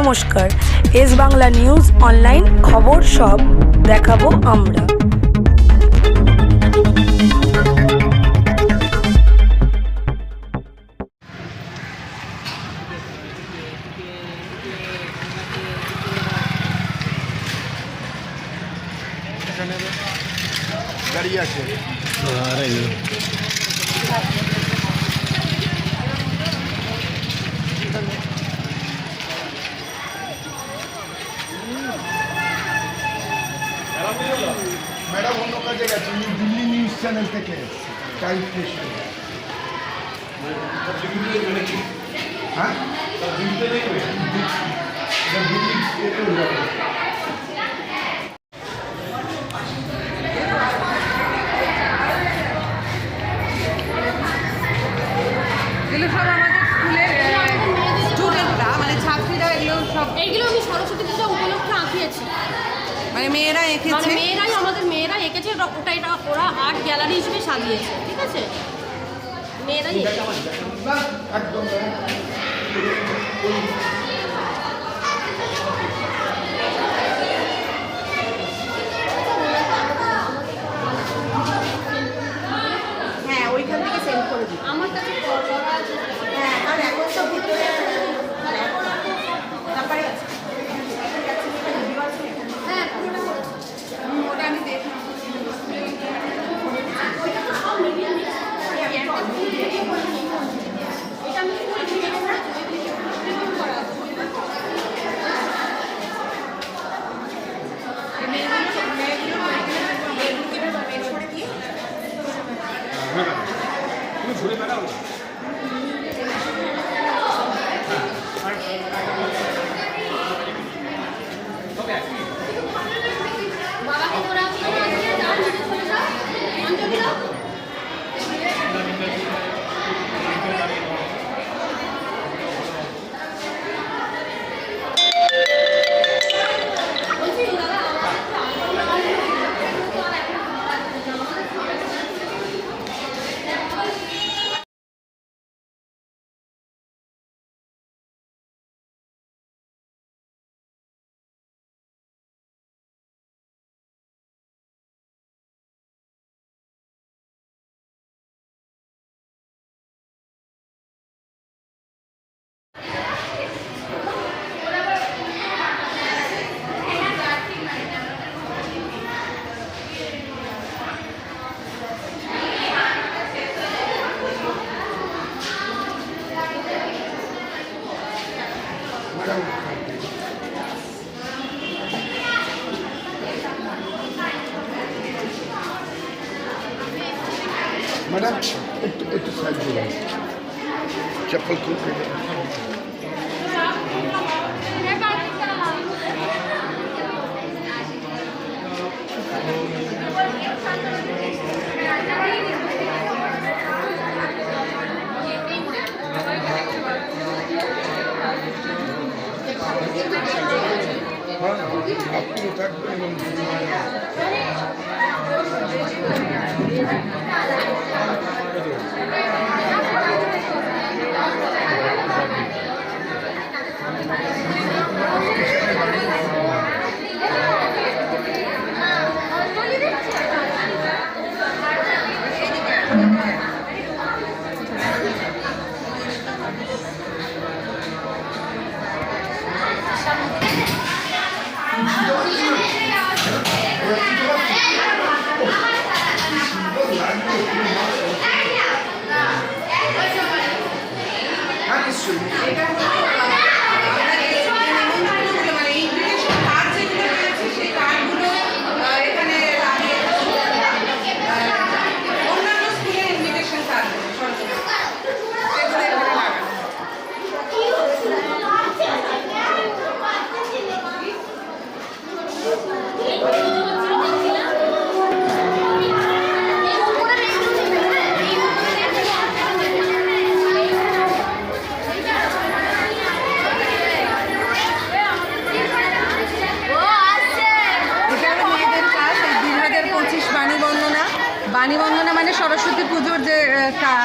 নমস্কার। S Bangla news online খবর সব দেখাবো আমরা। গাড়ি আছে। কাজে গেছে উনি দিল্লি নিউজ চ্যানেল থেকে। এসেছে টাইম স্টেশন হ্যাঁ এটা দিল্লি এতে এগুলো সব আমাদের স্কুলের স্টুডেন্টরা মানে ছাত্রীরা এগুলো সব এইগুলো আমি সরস্বতী পূজা উপলক্ষে আঁকিয়েছি। মানে মেয়েরা মানে এঁকেছে মেয়েরাই আমাদের এঁকেছে ওটা- এটা ওরা আর্ট গ্যালারি হিসেবে সাজিয়েছে ঠিক আছে? মেয়েরাই ম্যাডাম একটু একটু সাইড দেবেন চপ্পল খুলতে হ্যাঁ আপনি থাকবেন এবং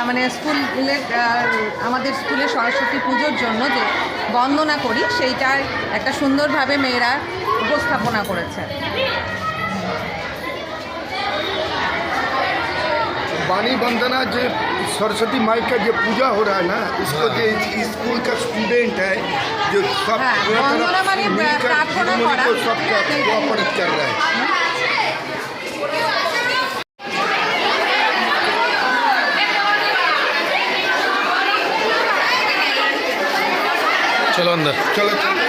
মানে স্কুলের আহ, আমাদের স্কুলে সরস্বতী পুজোর জন্য যে বন্দনা করি সেইটার একটা সুন্দরভাবে মেয়েরা উপস্থাপনা করেছে वाणी वंदना जो सरस्वती माई का जो पूजा हो रहा है ना इसको जो स्कूल का स्टूडेंट है जो सब हाँ, पूरा तरफ वंदना माने मिलकर प्रार्थना ceremony करा। को सबका कोऑपरेट कर रहा है চলো চলো।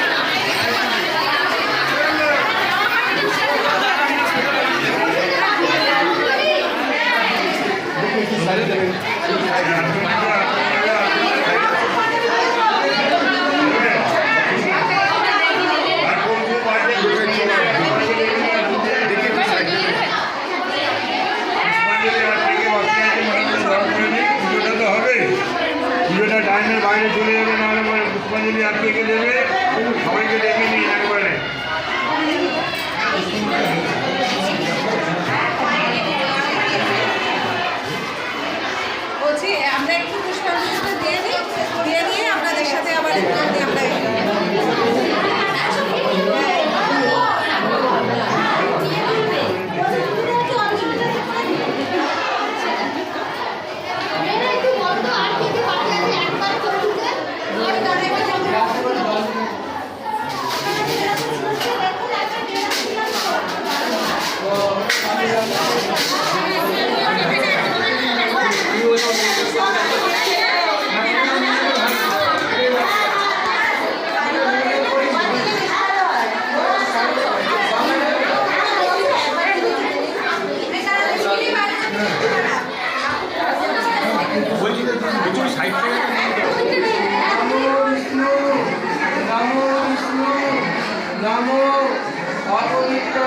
পুষ্পাঞ্জলি আটকে রেখে দেবে সবাইকে ডেকে নিই একবারে বলছি আমরা একটু পুষ্পাঞ্জলিটা দিয়ে নিই দিয়ে নিয়ে আপনাদের সাথে আবার একটু আমরা নমো অপবিত্র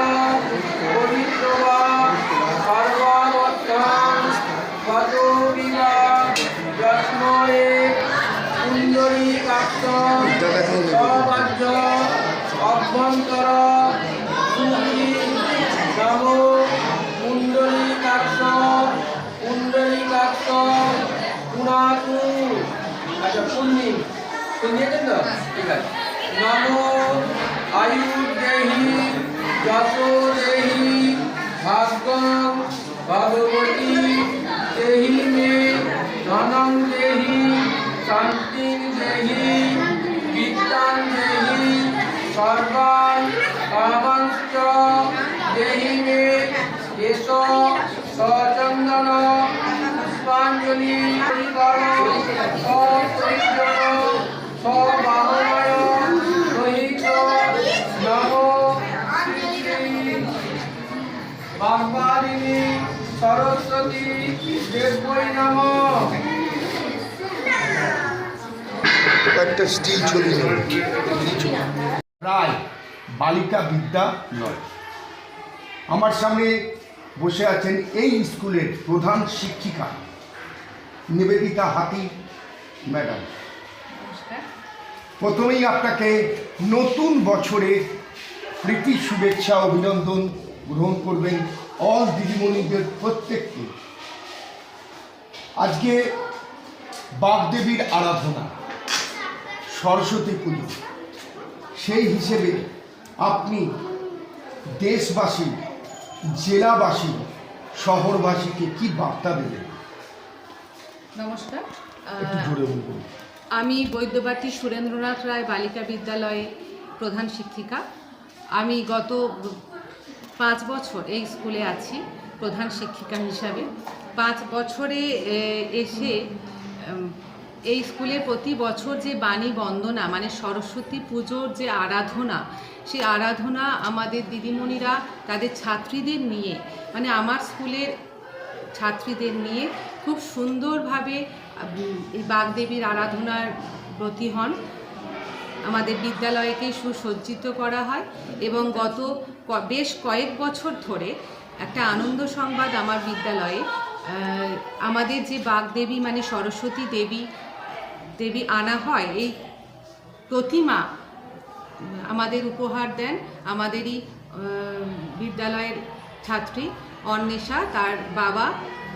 পবিত্র বা সর্বাবস্থান গত বিবা যস্ময়ে সুন্দরী কাক্ত সবাজ্য অভ্যন্তর সুখী নমো কুণ্ডলী কাক্ষ কুণ্ডলী কাক্ষ পুনাতু আচ্ছা পুণ্যি শুনিয়েছেন তো? ঠিক আছে। নমো আয়ু দেহি যশ দেহি ভাগ্যং ভগবতী দেহি মে শান্তিং দেহি। এস সচন্দন পুষ্পাঞ্জলি সবাহনয় সহিত নম বাগবাদিনী সরস্বতী দেবৈ নম। একটা স্টিল ছবি বালিকা বিদ্যালয় আমার সামনে বসে আছেন এই স্কুলের প্রধান শিক্ষিকা নিবেদিতা হাতি ম্যাডাম। প্রথমেই আপনাকে নতুন বছরে প্রীতি শুভেচ্ছা অভিনন্দন গ্রহণ করবেন অল দিদিমণিদের প্রত্যেককে। আজকে বাগদেবীর আরাধনা সরস্বতী পুজো সেই হিসেবে আপনি দেশবাসী জেলাবাসী শহরবাসীকে কি বার্তা দেবেন? নমস্কার। একটু জোরে বলুন। আমি বৈদ্যবাটী সুরেন্দ্রনাথ রায় বালিকা বিদ্যালয়ে প্রধান শিক্ষিকা। আমি গত পাঁচ বছর এই স্কুলে আছি প্রধান শিক্ষিকা হিসাবে। পাঁচ বছরে এসে এই স্কুলে প্রতি বছর যে বাণী বন্দনা মানে সরস্বতী পুজোর যে আরাধনা, সেই আরাধনা আমাদের দিদিমণিরা, তাদের ছাত্রীদের নিয়ে মানে আমার স্কুলের ছাত্রীদের নিয়ে খুব সুন্দরভাবে এই বাগদেবীর আরাধনার ব্রতী হন। আমাদের বিদ্যালয়কে সুসজ্জিত করা হয় এবং গত বেশ কয়েক বছর ধরে একটা আনন্দ সংবাদ আমার বিদ্যালয়ে আমাদের যে বাগদেবী মানে সরস্বতী দেবী দেবী আনা হয়, এই প্রতিমা আমাদের উপহার দেন আমাদেরই বিদ্যালয়ের ছাত্রী অন্বেষা, তার বাবা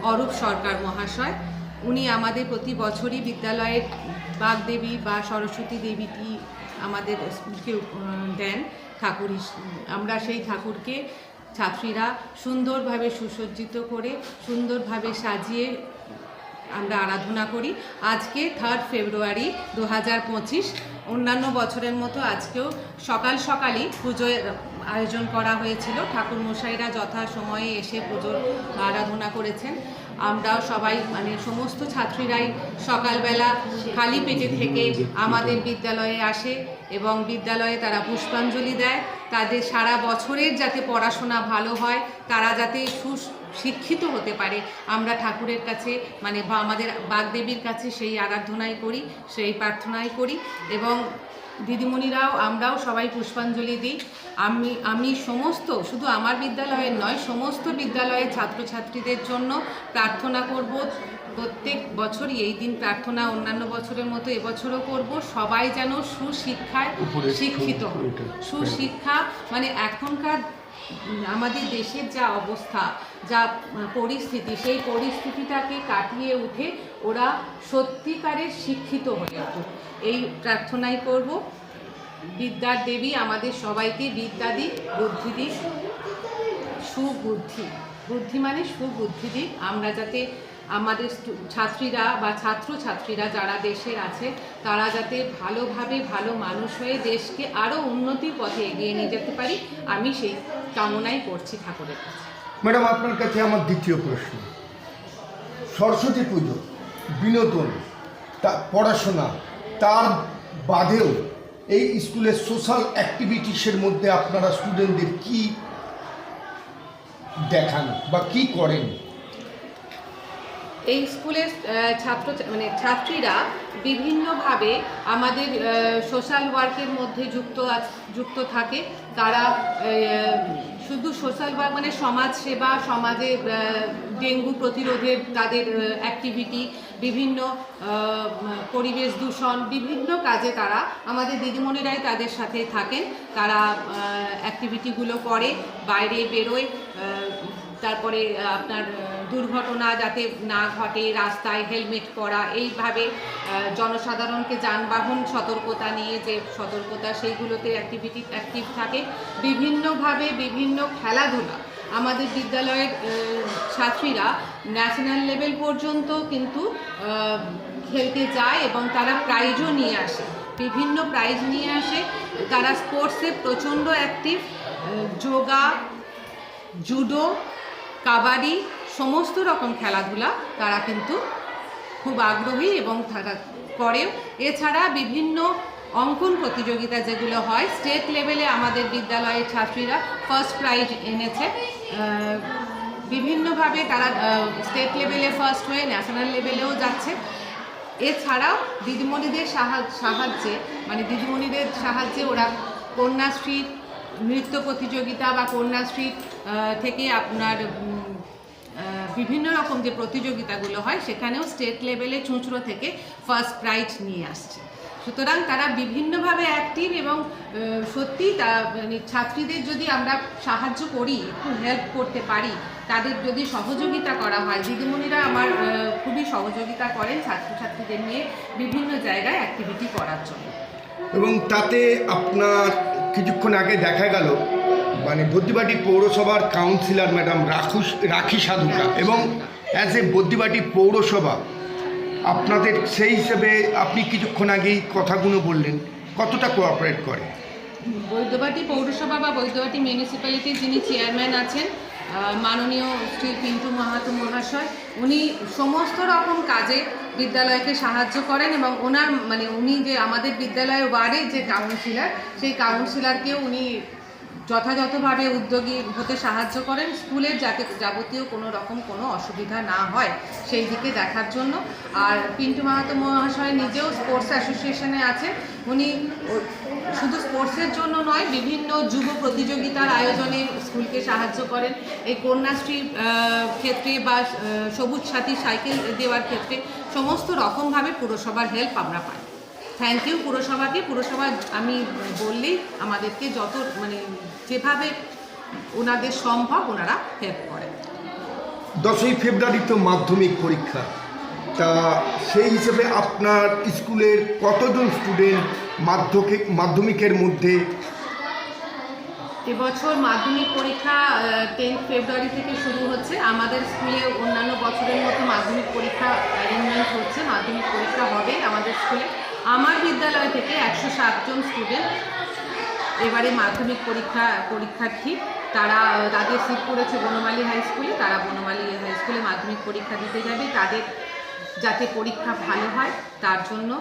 অরূপ সরকার মহাশয়। উনি আমাদের প্রতি বছরই বিদ্যালয়ের বাগদেবী বা সরস্বতী দেবীটি আমাদের স্কুলকে দেন ঠাকুর আমরা সেই ঠাকুরকে ছাত্রীরা সুন্দরভাবে সুসজ্জিত করে, সুন্দরভাবে সাজিয়ে আমরা আরাধনা করি। আজকে থার্ড ফেব্রুয়ারি দু হাজার পঁচিশ। অন্যান্য বছরের মতো আজকেও সকাল সকালই পুজোর আয়োজন করা হয়েছিল। ঠাকুর মশাইরা যথা সময়ে এসে পুজোর আরাধনা করেছেন। আমরাও সবাই মানে সমস্ত ছাত্রীরাই সকালবেলা খালি পেটে থেকে আমাদের বিদ্যালয়ে আসে এবং বিদ্যালয়ে তারা পুষ্পাঞ্জলি দেয়। তাদের সারা বছরের যাতে পড়াশোনা ভালো হয়, তারা যাতে সুস শিক্ষিত হতে পারে। আমরা ঠাকুরের কাছে মানে বা আমাদের বাগদেবীর কাছে সেই আরাধনাই করি সেই প্রার্থনাই করি এবং দিদিমণিরাও আমরাও সবাই পুষ্পাঞ্জলি দিই। আমি আমি সমস্ত শুধু আমার বিদ্যালয়ের নয় সমস্ত বিদ্যালয়ের ছাত্রছাত্রীদের জন্য প্রার্থনা করব। প্রত্যেক বছরই এই দিন প্রার্থনা অন্যান্য বছরের মতো এবছরও করব। সবাই যেন সুশিক্ষায় শিক্ষিত হন। সুশিক্ষা মানে এখনকার আমাদের দেশের যা অবস্থা যা পরিস্থিতি, সেই পরিস্থিতিটাকে কাটিয়ে উঠে ওরা সত্যিকারের শিক্ষিত হয়ে উঠুক। এই প্রার্থনাই করব। বিদ্যার দেবী, আমাদের সবাইকে বিদ্যা দিক, বুদ্ধি দিক, সুবুদ্ধি। বুদ্ধি মানে সুবুদ্ধি দিক। আমরা যাতে আমাদের ছাত্রীরা বা ছাত্রছাত্রীরা যারা দেশে আছে, তারা যাতে ভালোভাবে ভালো মানুষ হয়ে দেশকে আরও উন্নতির পথে এগিয়ে নিয়ে যেতে পারি, আমি সেই কামনাই করছি ঠাকুরের কাছে। ম্যাডাম, আপনার কাছে আমার দ্বিতীয় প্রশ্ন। সরস্বতী পুজো, বিনোদন, তা পড়াশোনা, তার বাদেও এই স্কুলের সোশ্যাল অ্যাক্টিভিটিসের মধ্যে আপনারা স্টুডেন্টদের কি দেখান বা কি করেন? এই স্কুলের ছাত্র মানে ছাত্রীরা বিভিন্নভাবে আমাদের সোশ্যাল ওয়ার্কের মধ্যে যুক্ত যুক্ত থাকে। তারা শুধু সোশ্যাল ওয়ার্ক মানে সমাজ সেবা সমাজে ডেঙ্গু প্রতিরোধের তাদের অ্যাক্টিভিটি বিভিন্ন পরিবেশ দূষণ, বিভিন্ন কাজে তারা, আমাদের দিদিমণিরাই তাদের সাথে থাকেন। তারা অ্যাক্টিভিটিগুলো করে, বাইরে বেরোয় তারপরে আপনার দুর্ঘটনা যাতে না ঘটে, রাস্তায় হেলমেট পরা, এইভাবে জনসাধারণকে যানবাহন সতর্কতা নিয়ে যে সতর্কতা, সেইগুলোতে অ্যাক্টিভিটি অ্যাক্টিভ থাকে। বিভিন্নভাবে বিভিন্ন খেলাধুলা আমাদের বিদ্যালয়ের ছাত্রীরা ন্যাশনাল লেভেল পর্যন্ত কিন্তু খেলতে যায় এবং তারা প্রাইজও নিয়ে আসে। বিভিন্ন প্রাইজ নিয়ে আসে। তারা স্পোর্টসে প্রচণ্ড অ্যাক্টিভ যোগা জুডো কাবাডি সমস্ত রকম খেলাধুলা তারা কিন্তু খুব আগ্রহী এবং তারা করেও। এছাড়া বিভিন্ন অঙ্কন প্রতিযোগিতা যেগুলো হয় স্টেট লেভেলে আমাদের বিদ্যালয়ের ছাত্রীরা ফার্স্ট প্রাইজ এনেছে। বিভিন্নভাবে তারা স্টেট লেভেলে ফার্স্ট হয়ে ন্যাশনাল লেভেলেও যাচ্ছে। এছাড়াও দিদিমণিদের সাহা- সাহায্যে মানে দিদিমণিদের সাহায্যে ওরা কন্যাশ্রীর নৃত্য প্রতিযোগিতা বা কন্যাশ্রী থেকে আপনার বিভিন্ন রকম যে প্রতিযোগিতাগুলো হয়, সেখানেও স্টেট লেভেলে চুঁচড়ো থেকে ফার্স্ট প্রাইজ নিয়ে আসছে। সুতরাং তারা বিভিন্নভাবে অ্যাক্টিভ এবং সত্যি তা মানে ছাত্রীদের যদি আমরা সাহায্য করি, একটু হেল্প করতে পারি, তাদের যদি সহযোগিতা করা হয়, দিদিমণিরা আমার খুবই সহযোগিতা করেন ছাত্রছাত্রীদের নিয়ে বিভিন্ন জায়গায় অ্যাক্টিভিটি করার জন্য। এবং তাতে আপনার কিছুক্ষণ আগে দেখা গেল মানে বদ্যিবাটি পৌরসভার কাউন্সিলর ম্যাডাম রাখুস রাখি সাধুকা। এবং অ্যাজ এ বদ্যিবাটি পৌরসভা, আপনাদের সেই হিসেবে আপনি কিছুক্ষণ আগেই কথাগুলো বললেন, কতটা কোঅপারেট করে? বৈদ্যবাটি পৌরসভা বা বৈদ্যবাটি মিউনিসিপ্যালিটির যিনি চেয়ারম্যান আছেন মাননীয় শ্রী পিন্টু মাহাতো মহাশয়, উনি সমস্ত রকম কাজে বিদ্যালয়কে সাহায্য করেন এবং ওনার মানে উনি যে আমাদের বিদ্যালয়ের ওয়ার্ডের যে কাউন্সিলার সেই কাউন্সিলারকেও উনি যথাযথভাবে উদ্যোগী হতে সাহায্য করেন। স্কুলের যাতে যাবতীয় কোনো রকম কোনো অসুবিধা না হয়, সেই দিকে দেখার জন্য। আর পিন্টু মাহাতো মহাশয় নিজেও স্পোর্টস অ্যাসোসিয়েশনে আছেন উনি শুধু স্পোর্টসের জন্য নয়, বিভিন্ন যুব প্রতিযোগিতার আয়োজনে স্কুলকে সাহায্য করেন। এই কন্যাশ্রীর ক্ষেত্রে বা সবুজ সাথী সাইকেল দেওয়ার ক্ষেত্রে সমস্ত রকমভাবে পুরসভার হেল্প আমরা পাই। Thank you পুরসভাকে। পুরসভা আমি বললেই আমাদেরকে যত মানে যেভাবে ওনাদের সম্ভব ওনারা হেল্প করেন। দশই ফেব্রুয়ারি তো মাধ্যমিক পরীক্ষা। তা সেই হিসেবে আপনার স্কুলের কতজন স্টুডেন্ট মাধ্যমিক মাধ্যমিকের মধ্যে? এবছর মাধ্যমিক পরীক্ষা টেন ফেব্রুয়ারি থেকে শুরু হচ্ছে। আমাদের স্কুলে অন্যান্য বছরের মতো মাধ্যমিক পরীক্ষা অ্যারেঞ্জমেন্ট হচ্ছে। মাধ্যমিক পরীক্ষা হবে আমাদের স্কুলে। আমার বিদ্যালয় থেকে একশো সাতজন স্টুডেন্ট এবারে মাধ্যমিক পরীক্ষা, পরীক্ষার্থী। তারা, তাদের সিট করেছে বনমালী হাই স্কুলে তারা বনমালী হাই স্কুলে মাধ্যমিক পরীক্ষা দিতে যাবে। তাদের যাতে পরীক্ষা ভালো হয়, তার জন্য